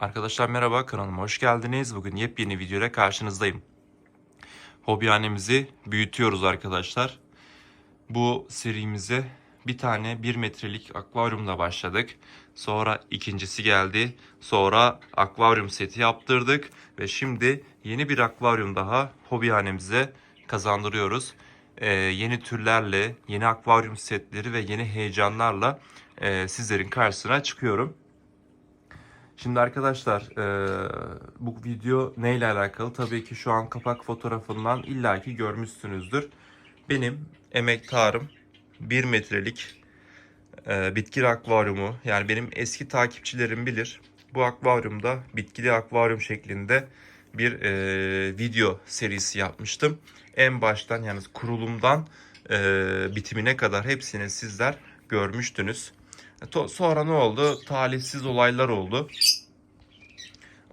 Arkadaşlar merhaba kanalıma hoş geldiniz. Bugün yepyeni videoyla karşınızdayım. Hobihanemizi büyütüyoruz arkadaşlar. Bu serimize bir tane 1 metrelik akvaryumla başladık. Sonra ikincisi geldi. Sonra akvaryum seti yaptırdık. Ve şimdi yeni bir akvaryum daha hobihanemize kazandırıyoruz. Ee, yeni türlerle, yeni akvaryum setleri ve yeni heyecanlarla e, sizlerin karşısına çıkıyorum. Şimdi arkadaşlar eee, bu video neyle alakalı? Tabii ki şu an kapak fotoğrafından illaki görmüşsünüzdür. Benim emektarım 1 metrelik eee, bitkili akvaryumu yani benim eski takipçilerim bilir. Bu akvaryumda bitkili akvaryum şeklinde bir eee, video serisi yapmıştım. En baştan yani kurulumdan eee, bitimine kadar hepsini sizler görmüştünüz. Sonra ne oldu? Talihsiz olaylar oldu.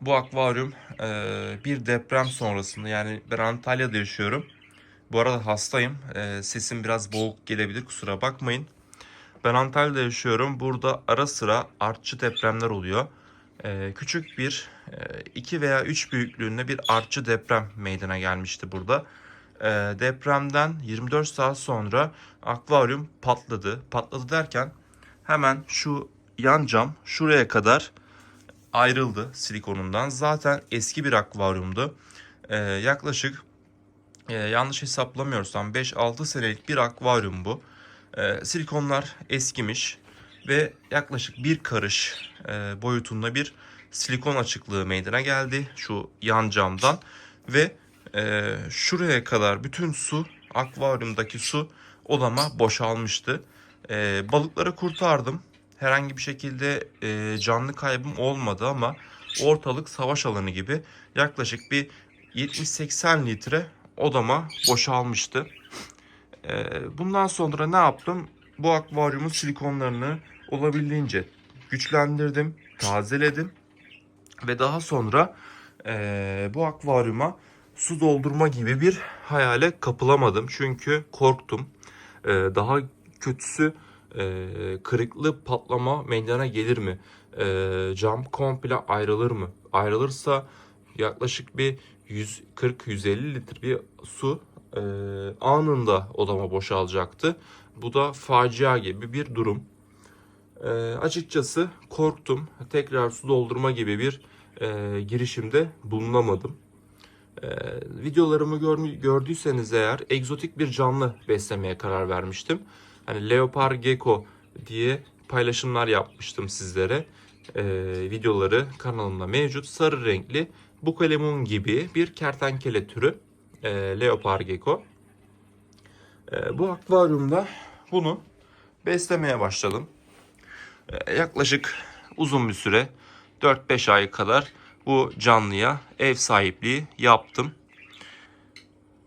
Bu akvaryum e, bir deprem sonrasında yani ben Antalya'da yaşıyorum. Bu arada hastayım. E, sesim biraz boğuk gelebilir kusura bakmayın. Ben Antalya'da yaşıyorum. Burada ara sıra artçı depremler oluyor. E, küçük bir 2 veya 3 büyüklüğünde bir artçı deprem meydana gelmişti burada. E, depremden 24 saat sonra akvaryum patladı. Patladı derken hemen şu yan cam şuraya kadar ayrıldı silikonundan. Zaten eski bir akvaryumdu. Ee, yaklaşık e, yanlış hesaplamıyorsam 5-6 senelik bir akvaryum bu. Ee, silikonlar eskimiş ve yaklaşık bir karış e, boyutunda bir silikon açıklığı meydana geldi şu yan camdan ve e, şuraya kadar bütün su akvaryumdaki su odama boşalmıştı. E, balıkları kurtardım. Herhangi bir şekilde e, canlı kaybım olmadı ama ortalık savaş alanı gibi yaklaşık bir 70-80 litre odama boşalmıştı. E, bundan sonra ne yaptım? Bu akvaryumun silikonlarını olabildiğince güçlendirdim, tazeledim ve daha sonra e, bu akvaryuma su doldurma gibi bir hayale kapılamadım. Çünkü korktum. E, daha kötüsü e, kırıklı patlama meydana gelir mi? E, cam komple ayrılır mı? Ayrılırsa yaklaşık bir 140-150 litre bir su e, anında odama boşalacaktı. Bu da facia gibi bir durum. E, açıkçası korktum. Tekrar su doldurma gibi bir e, girişimde bulunamadım. E, videolarımı gör, gördüyseniz eğer egzotik bir canlı beslemeye karar vermiştim. Hani leopar gecko diye paylaşımlar yapmıştım sizlere. E, videoları kanalımda mevcut. Sarı renkli bukalemun gibi bir kertenkele türü e, leopar gecko. E, bu akvaryumda bunu beslemeye başladım. E, yaklaşık uzun bir süre 4-5 ay kadar bu canlıya ev sahipliği yaptım.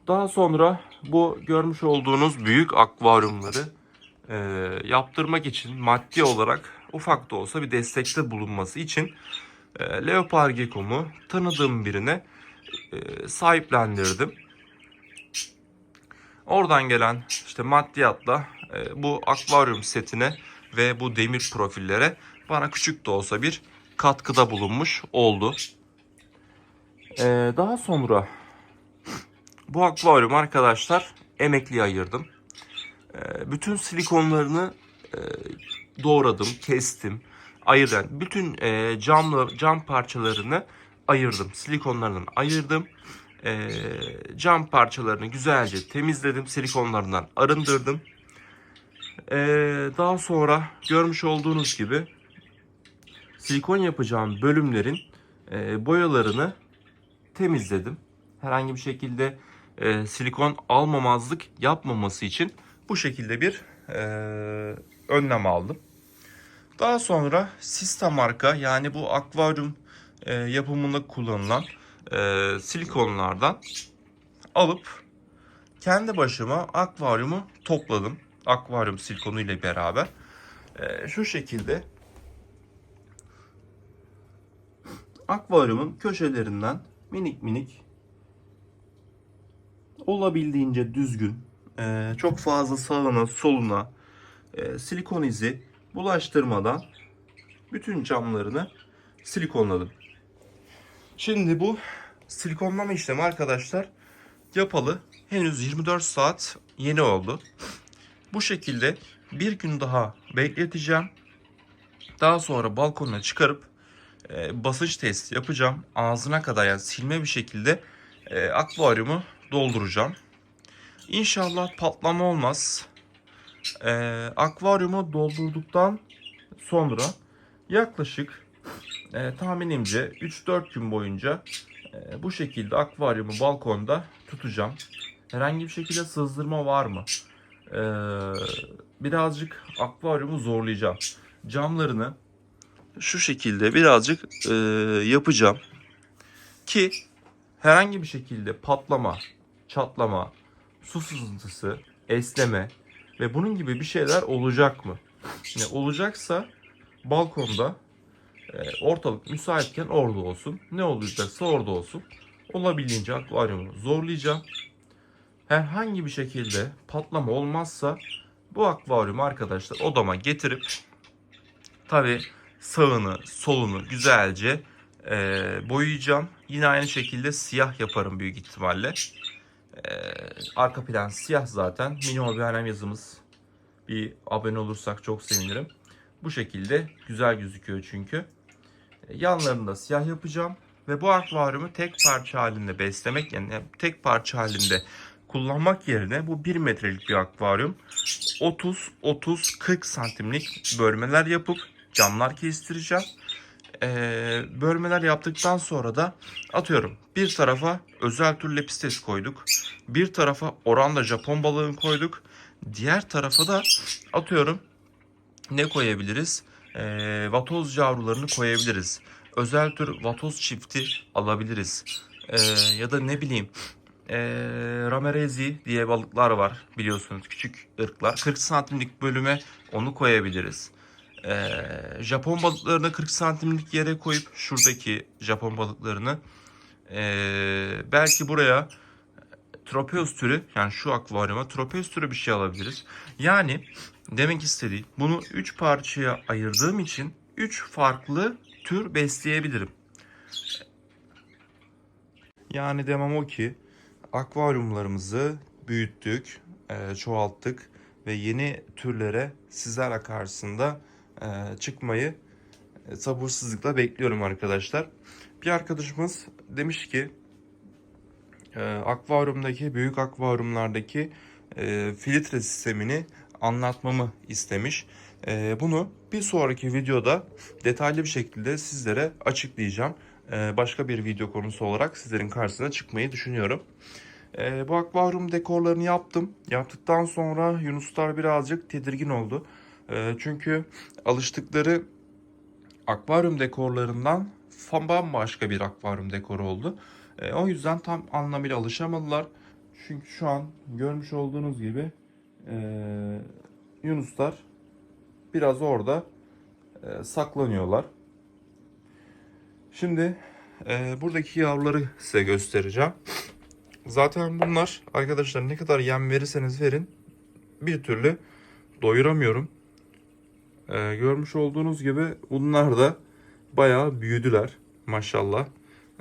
Daha sonra bu görmüş olduğunuz büyük akvaryumları e, yaptırmak için maddi olarak ufak da olsa bir destekte bulunması için e, Leopard Gecko'mu tanıdığım birine e, sahiplendirdim. Oradan gelen işte maddiyatla e, bu akvaryum setine ve bu demir profillere bana küçük de olsa bir katkıda bulunmuş oldu. E, daha sonra bu akvaryum arkadaşlar emekliye ayırdım. E, bütün silikonlarını e, doğradım, kestim, ayırdım. Bütün e, camlı cam parçalarını ayırdım. Silikonlarından ayırdım. E, cam parçalarını güzelce temizledim. Silikonlarından arındırdım. Daha sonra görmüş olduğunuz gibi silikon yapacağım bölümlerin boyalarını temizledim. Herhangi bir şekilde e, silikon almamazlık yapmaması için bu şekilde bir e, önlem aldım. Daha sonra Sista marka yani bu akvaryum e, yapımında kullanılan e, silikonlardan alıp kendi başıma akvaryumu topladım. Akvaryum silikonu ile beraber. E, şu şekilde akvaryumun köşelerinden minik minik olabildiğince düzgün, e, çok fazla sağına soluna e, silikon izi bulaştırmadan bütün camlarını silikonladım. Şimdi bu silikonlama işlemi arkadaşlar yapalı henüz 24 saat yeni oldu. Bu şekilde bir gün daha bekleteceğim. Daha sonra balkona çıkarıp e, basınç testi yapacağım. Ağzına kadar yani silme bir şekilde e, akvaryumu dolduracağım. İnşallah patlama olmaz. E, akvaryumu doldurduktan sonra yaklaşık e, tahminimce 3-4 gün boyunca e, bu şekilde akvaryumu balkonda tutacağım. Herhangi bir şekilde sızdırma var mı? E, birazcık akvaryumu zorlayacağım. Camlarını şu şekilde birazcık e, yapacağım ki herhangi bir şekilde patlama, çatlama, su sızıntısı, esneme ve bunun gibi bir şeyler olacak mı? Ne olacaksa balkonda e, ortalık müsaitken orada olsun. Ne olacaksa orada olsun. Olabildiğince akvaryumu zorlayacağım. Herhangi bir şekilde patlama olmazsa bu akvaryumu arkadaşlar odama getirip tabi sağını solunu güzelce e, boyayacağım. Yine aynı şekilde siyah yaparım büyük ihtimalle. E, arka plan siyah zaten. Mini Hobi Hanem yazımız. Bir abone olursak çok sevinirim. Bu şekilde güzel gözüküyor çünkü. E, Yanlarını da siyah yapacağım. Ve bu akvaryumu tek parça halinde beslemek yani tek parça halinde kullanmak yerine bu 1 metrelik bir akvaryum 30-30-40 santimlik bölmeler yapıp camlar kestireceğim. Ee, bölmeler yaptıktan sonra da atıyorum bir tarafa özel tür lepistes koyduk. Bir tarafa oranda Japon balığını koyduk. Diğer tarafa da atıyorum ne koyabiliriz? Ee, vatoz yavrularını koyabiliriz. Özel tür vatoz çifti alabiliriz. Ee, ya da ne bileyim ee, Ramirezi diye balıklar var biliyorsunuz küçük ırklar. 40 santimlik bölüme onu koyabiliriz. Ee, Japon balıklarını 40 santimlik yere koyup şuradaki Japon balıklarını ee, belki buraya tropeus türü yani şu akvaryuma tropeus türü bir şey alabiliriz. Yani demek istediğim bunu 3 parçaya ayırdığım için 3 farklı tür besleyebilirim. Yani demem o ki akvaryumlarımızı büyüttük, e, çoğalttık ve yeni türlere sizlerle karşısında e, çıkmayı e, sabırsızlıkla bekliyorum arkadaşlar. Bir arkadaşımız demiş ki e, akvaryumdaki büyük akvaryumlardaki e, filtre sistemini anlatmamı istemiş. E, bunu bir sonraki videoda detaylı bir şekilde sizlere açıklayacağım. E, başka bir video konusu olarak sizlerin karşısına çıkmayı düşünüyorum. E, bu akvaryum dekorlarını yaptım. Yaptıktan sonra Yunuslar birazcık tedirgin oldu. E, çünkü alıştıkları akvaryum dekorlarından bambaşka bir akvaryum dekoru oldu. E, o yüzden tam anlamıyla alışamadılar. Çünkü şu an görmüş olduğunuz gibi e, Yunuslar biraz orada e, saklanıyorlar. Şimdi e, buradaki yavruları size göstereceğim. Zaten bunlar arkadaşlar ne kadar yem verirseniz verin bir türlü doyuramıyorum. E, görmüş olduğunuz gibi bunlar da bayağı büyüdüler maşallah.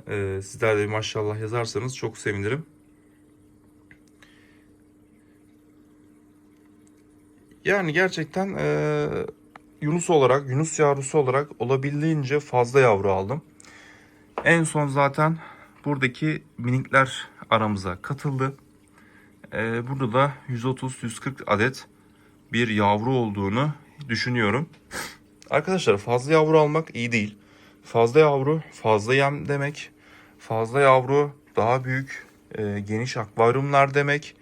E, sizler de maşallah yazarsanız çok sevinirim. Yani gerçekten e, Yunus olarak, Yunus yavrusu olarak olabildiğince fazla yavru aldım. En son zaten buradaki minikler aramıza katıldı. Ee, burada da 130-140 adet bir yavru olduğunu düşünüyorum. Arkadaşlar fazla yavru almak iyi değil. Fazla yavru fazla yem demek. Fazla yavru daha büyük e, geniş akvaryumlar demek.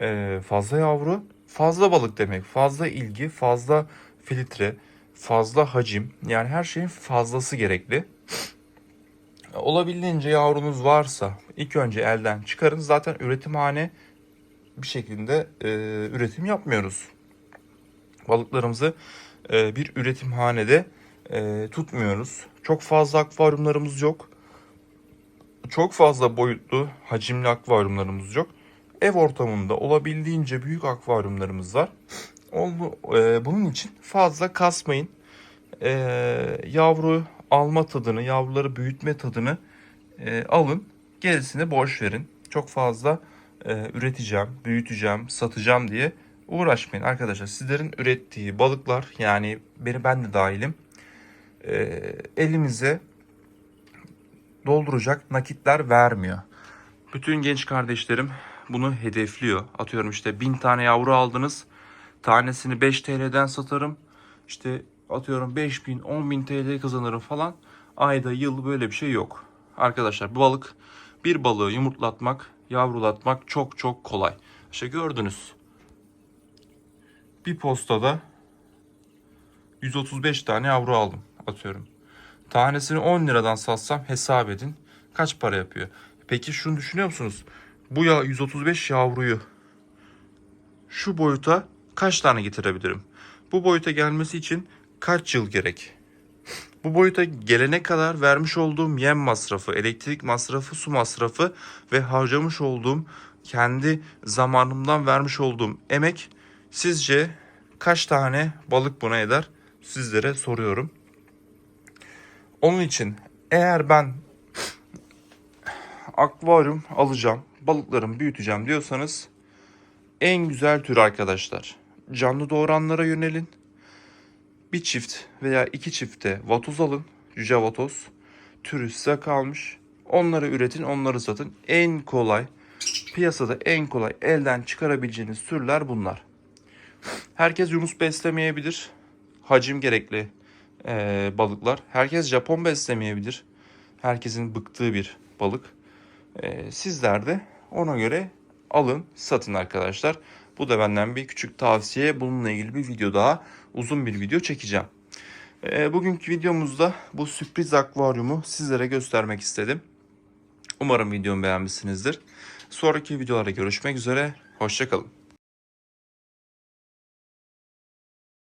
E, fazla yavru fazla balık demek. Fazla ilgi, fazla filtre, fazla hacim. Yani her şeyin fazlası gerekli. Olabildiğince yavrunuz varsa ilk önce elden çıkarın. Zaten üretimhane bir şekilde e, üretim yapmıyoruz. Balıklarımızı e, bir üretimhanede e, tutmuyoruz. Çok fazla akvaryumlarımız yok. Çok fazla boyutlu, hacimli akvaryumlarımız yok. Ev ortamında olabildiğince büyük akvaryumlarımız var. Onu, e, bunun için fazla kasmayın. E, yavru alma tadını, yavruları büyütme tadını e, alın. Gerisini boş verin. Çok fazla e, üreteceğim, büyüteceğim, satacağım diye uğraşmayın arkadaşlar. Sizlerin ürettiği balıklar yani beni ben de dahilim e, elimize dolduracak nakitler vermiyor. Bütün genç kardeşlerim bunu hedefliyor. Atıyorum işte bin tane yavru aldınız. Tanesini 5 TL'den satarım. İşte atıyorum 5 bin, 10 bin TL kazanırım falan. Ayda, yıl böyle bir şey yok. Arkadaşlar bu balık bir balığı yumurtlatmak, yavrulatmak çok çok kolay. İşte gördünüz. Bir postada 135 tane yavru aldım atıyorum. Tanesini 10 liradan satsam hesap edin kaç para yapıyor. Peki şunu düşünüyor musunuz? Bu ya 135 yavruyu şu boyuta kaç tane getirebilirim? Bu boyuta gelmesi için kaç yıl gerek? Bu boyuta gelene kadar vermiş olduğum yem masrafı, elektrik masrafı, su masrafı ve harcamış olduğum kendi zamanımdan vermiş olduğum emek sizce kaç tane balık buna eder? Sizlere soruyorum. Onun için eğer ben akvaryum alacağım, balıklarımı büyüteceğim diyorsanız en güzel tür arkadaşlar. Canlı doğuranlara yönelin. Bir çift veya iki çifte vatoz alın. Cüce vatoz. Türü size kalmış. Onları üretin, onları satın. En kolay, piyasada en kolay elden çıkarabileceğiniz türler bunlar. Herkes Yunus beslemeyebilir. Hacim gerekli eee, balıklar. Herkes Japon beslemeyebilir. Herkesin bıktığı bir balık. Eee, sizler de ona göre alın, satın arkadaşlar. Bu da benden bir küçük tavsiye. Bununla ilgili bir video daha, uzun bir video çekeceğim. Eee, bugünkü videomuzda bu sürpriz akvaryumu sizlere göstermek istedim. Umarım videomu beğenmişsinizdir. Sonraki videolarda görüşmek üzere. Hoşçakalın.